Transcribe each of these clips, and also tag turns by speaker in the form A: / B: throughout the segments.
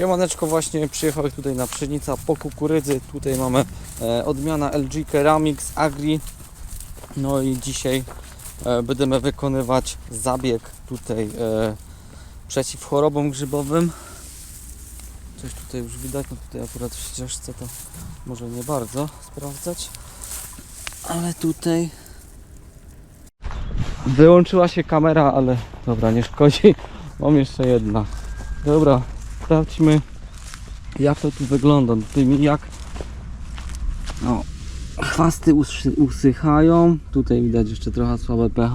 A: Siemaneczko, właśnie przyjechałem tutaj na pszenica po kukurydzy. Tutaj mamy e, odmiana LG Ceramics Agri. No i dzisiaj e, będziemy wykonywać zabieg tutaj e, przeciw chorobom grzybowym. Coś tutaj już widać, no tutaj akurat w ścieżce to może nie bardzo sprawdzać. Ale tutaj wyłączyła się kamera, ale dobra, nie szkodzi. Mam jeszcze jedna. Dobra, sprawdźmy jak to tu wygląda. Mi jak no, chwasty usychają. Tutaj widać jeszcze trochę słabe pH.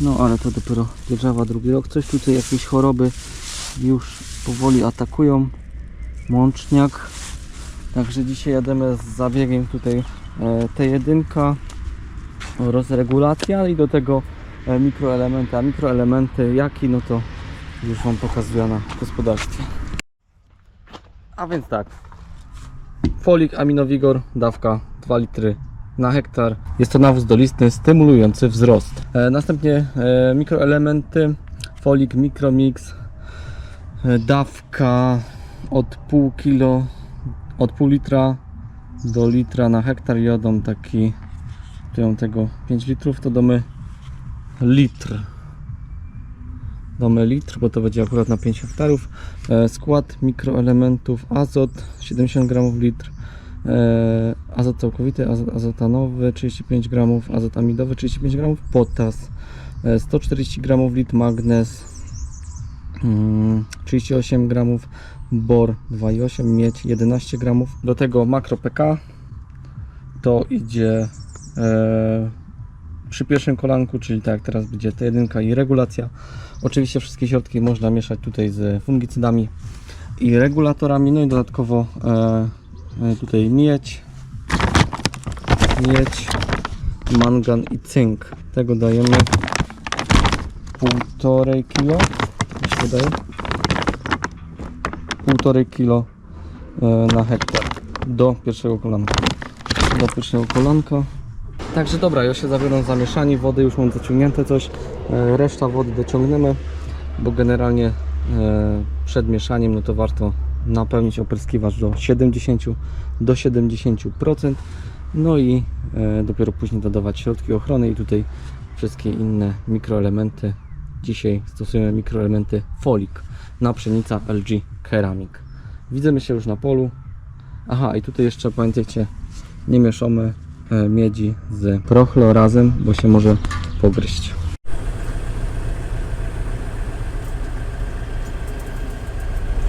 A: No ale to dopiero dzierżawa drugi rok. Coś tutaj jakieś choroby już powoli atakują. Mączniak. Także dzisiaj jademy z zabiegiem tutaj e, T1 rozregulacja i do tego e, mikroelementy. A mikroelementy jaki no to już Wam pokazuję na gospodarstwie. A więc tak. Folik Aminowigor, dawka 2 litry na hektar. Jest to nawóz dolistny stymulujący wzrost. E, następnie e, mikroelementy, folik Micromix, e, dawka od pół kilo, od pół litra do litra na hektar jodą taki, tu ją tego 5 litrów, to damy litr damy litr, bo to będzie akurat na 5 hektarów. E, skład mikroelementów azot 70 gramów litr, e, azot całkowity, azot azotanowy 35 gramów, azot amidowy 35 gramów, potas e, 140 gramów litr, magnez mm, 38 gramów, bor 2,8, miedź 11 gramów. Do tego makro PK to idzie e, przy pierwszym kolanku, czyli tak teraz będzie T1 i regulacja. Oczywiście wszystkie środki można mieszać tutaj z fungicydami i regulatorami, no i dodatkowo e, e, tutaj miedź, miedź, mangan i cynk. Tego dajemy półtorej kilo, mi się wydaje, półtorej kilo e, na hektar do pierwszego kolanka. Do pierwszego kolanka. Także dobra, już się zabiorą zamieszani, wody już mam zaciągnięte coś, e, reszta wody dociągniemy, bo generalnie e, przed mieszaniem no to warto napełnić opryskiwacz do 70 do 70%, no i e, dopiero później dodawać środki ochrony i tutaj wszystkie inne mikroelementy. Dzisiaj stosujemy mikroelementy folik na pszenica LG Ceramic. Widzimy się już na polu. Aha, i tutaj jeszcze pamiętajcie, nie mieszamy miedzi z prochlorazem, bo się może pogryźć.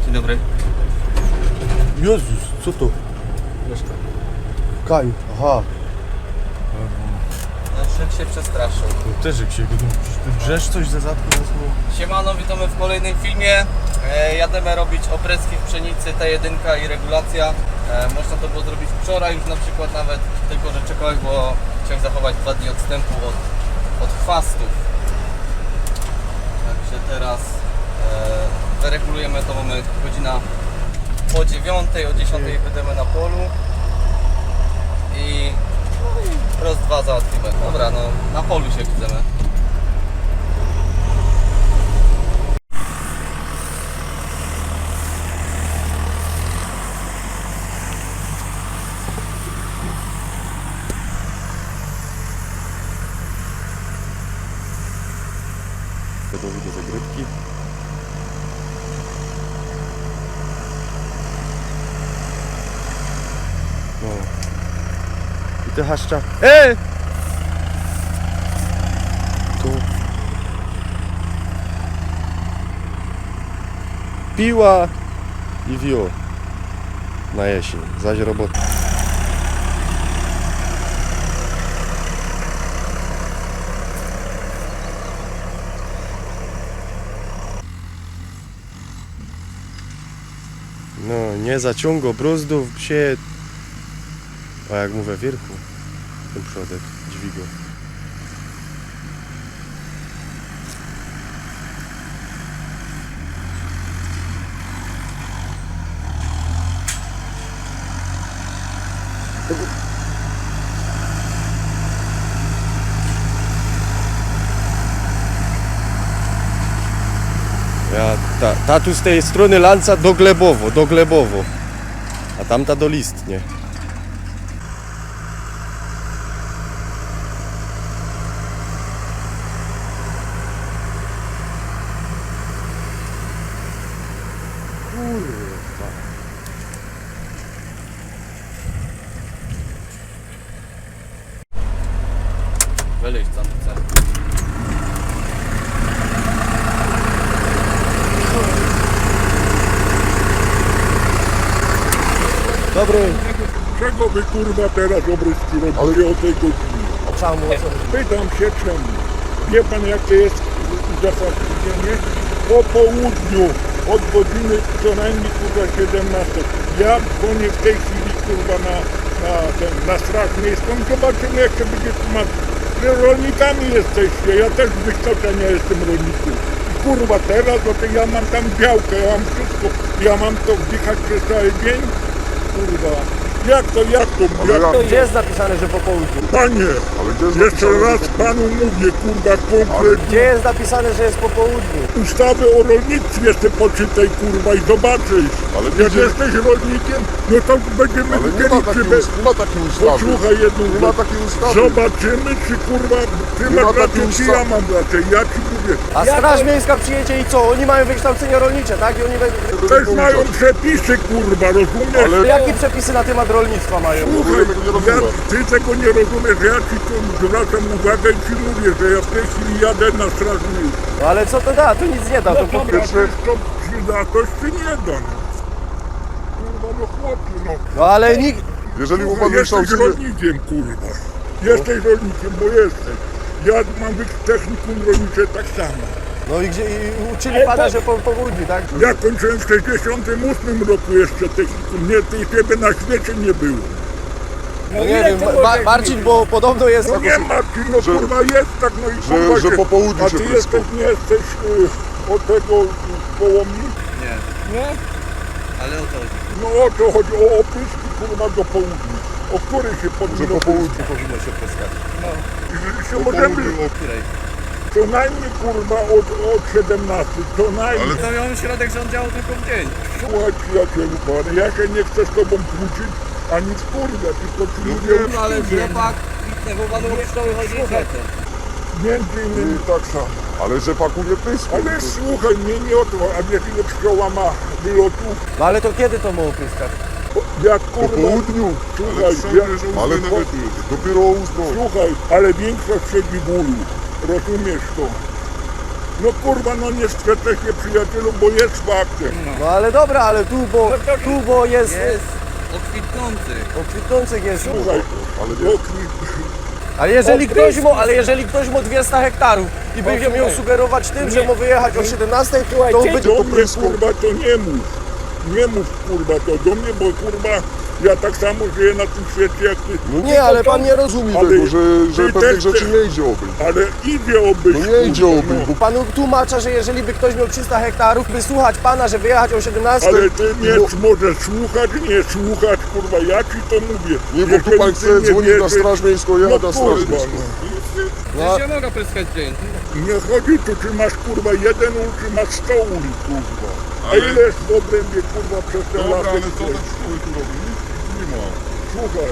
A: Dzień dobry.
B: Jezus, co to?
A: Mieszka.
B: Kaj, aha.
A: Znaczy się przestraszył.
B: No też jak się ty drzesz coś za zadku słowo.
A: Siemano, witamy w kolejnym filmie. E, jademy robić opryski w pszenicy T1 i regulacja. E, można to było zrobić wczoraj już na przykład nawet, tylko że czekałem, bo chciałem zachować dwa dni odstępu od, od chwastów. Także teraz e, wyregulujemy to, mamy godzina po 9, o 10 będziemy na polu i, i raz dwa załatwimy. Dobra, no na polu się widzimy.
B: Gotowy do zagrywki. No. Te haszcza. E! Tu. Piła i wio. Na jesień. Zaś robota. No, nie zaciągo bruzdów, się... A jak mówię, wierchu. Ten przodek, dźwigo. Ja Ta, ta tu z tej strony lanca do Glebowo, do Glebowo. A tamta do Listnie.
A: Wyleź tam chcę.
B: Dobry.
C: Czego wy kurwa teraz obryski robicie o tej godzinie? Pytam się czemu. Wie pan jakie jest uzasadnienie? Po południu od godziny co najmniej kurwa 17. Ja dzwonię w tej chwili kurwa na, na, ten, na straż miejską i zobaczymy jak to będzie. Wy rolnikami jesteście, ja też z wykształcenia jestem rolnikiem. Kurwa teraz, no to ja mam tam działkę, ja mam wszystko, ja mam to wdychać przez cały dzień. Kurwa. Jak to, jak to, jak to?
B: Gdzie jest napisane, że po południu?
C: Panie, jeszcze raz panu mówię, kurwa, konkretnie.
B: Gdzie jest napisane, że jest po południu?
C: Ustawy o rolnictwie jeszcze poczytaj, kurwa, i zobaczysz.
D: Ale
C: Jak
D: wiecie-
C: jesteś rolnikiem, no to będziemy
D: Ale nie
C: wiedzieli,
D: ma
C: czy
D: takiej, us- nie ma takiej ustawy.
C: Posłuchaj jedną
D: Nie ma
C: rzecz.
D: takiej ustawy.
C: Zobaczymy, czy kurwa, ty
D: Nie ma takiej
C: czy
D: ustawy.
C: ja mam rację. Ja ci mówię,
B: A Straż Miejska przyjedzie i co? Oni mają wykształcenie rolnicze, tak? I oni będą...
C: też mają przepisy, kurwa, rozumiesz?
D: Ale-
B: Jakie przepisy na temat rolnictwa mają?
C: Słuchaj,
D: Ja tego nie
C: ja,
D: rozumiem.
C: ty tego nie rozumiesz, ja ci tu zwracam uwagę i ci mówię, że ja w tej chwili jadę na straż miejską.
B: No ale co to da? To nic nie da. To po...
C: Dobra, jest to przyda coś, czy nie da? no? Kurwa, no chłopie, no.
B: No ale nikt...
D: Jeżeli u
C: Kurwa,
D: Pana
C: jesteś
D: kształcenie...
C: rolnikiem, kurwa. Jesteś rolnikiem, bo jesteś. Ja mam być technikum rolnicze tak samo.
B: No i gdzie... I uczyli Pana, że po południu, tak?
C: Ja kończyłem w 68 roku jeszcze technikum. Nie, tej ciebie na świecie nie było.
B: No nie wiem, ba Marcin, bo podobno jest...
C: No nie Marcin, no
D: Że-
C: kurwa jest tak, no i
D: że-
C: kurwa
D: że
C: się-
D: po południu
C: A
D: się
C: ty
D: pryskał.
C: jesteś, nie jesteś y, od tego y, połomni?
A: Nie. Ale o to chodzi.
C: No o to chodzi, o opryski kurwa do południa. O której się
D: Że
C: powinno
D: po południu
A: Powinno się pryskać.
C: I się możemy
D: południu...
A: Której?
C: co najmniej kurwa od, od 17, co najmniej.
A: To miałem środek, że on działał tylko w dzień.
C: Słuchaj przyjacielu pan, ja się nie chcę z tobą kłócić, ani w kurwę, tylko ci mówię
A: No ale rzepak, bo panu szkoły chodzi i to.
C: między innymi tak samo.
D: Ale rzepaku nie pryskał.
C: Ale słuchaj, mnie nie o to, a wiesz ile pszczoła ma wylotu?
B: No ale to kiedy to mogło pryskać?
C: Jak
D: Po
C: kurwa,
D: południu.
C: słuchaj, ja,
D: Ale dopiero o ósmą.
C: słuchaj, ale większość siedzi w ulu, rozumiesz to? No kurwa, no nie sprzeczę się przyjacielu, bo jest faktem.
B: No ale dobra, ale tu, bo... Tu, bo jest...
A: Jest o kwitnących.
B: O kwitnących jest...
C: Słuchaj,
D: Ale nie.
C: okni,
B: Ale jeżeli ktoś mu, ale jeżeli ktoś mu 200 hektarów i będzie miał sugerować tym, że mu wyjechać o 17, to on będzie...
C: kurwa to nie mów. Nie mów kurwa to do mnie, bo kurwa ja tak samo żyję na tym świecie jak ty.
D: No
B: Nie, ale pan nie
D: rozumie
C: Ale
D: tego, że, że
C: ty
D: pewnych
C: też-
D: rzeczy nie idzie obyć.
C: Ale idzie obyć.
D: No nie idzie
C: kurwa,
D: obyć, bo
B: Panu tłumacza, że jeżeli by ktoś miał 300 hektarów, by słuchać pana, że wyjechać o 17,
C: Ale ty nie
D: Bo-
C: możesz słuchać, nie słuchać, kurwa, ja ci to mówię.
D: nie, bo tu pan chce
C: nie
D: dzwonić na straż miejską, ja
C: No
D: na straż
C: kurwa,
D: miejską.
C: no.
B: No.
A: Przecież ja mogę pryskać dzień.
C: Nie chodzi tu, czy masz kurwa jeden ul, czy masz sto uli, kurwa. A ile jest w obrębie, kurwa, przez te
D: Dobra,
C: lata?
D: ale co ten szkoły
C: Słuchaj.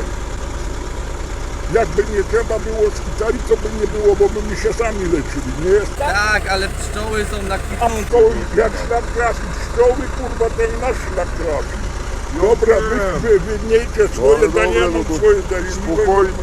C: Jakby nie trzeba było szpitali, to by nie było, bo by my się sami leczyli, nie jest?
A: Tak, ale pszczoły są na
C: A pszczoły, jak szlak trafi, pszczoły, kurwa, to i nasz szlak trafi. Dobra, wy, wy, wy miejcie swoje
D: Dobra,
C: ja
D: dobra,
C: mam
D: no to
C: swoje zdanie.
D: Spokojnie,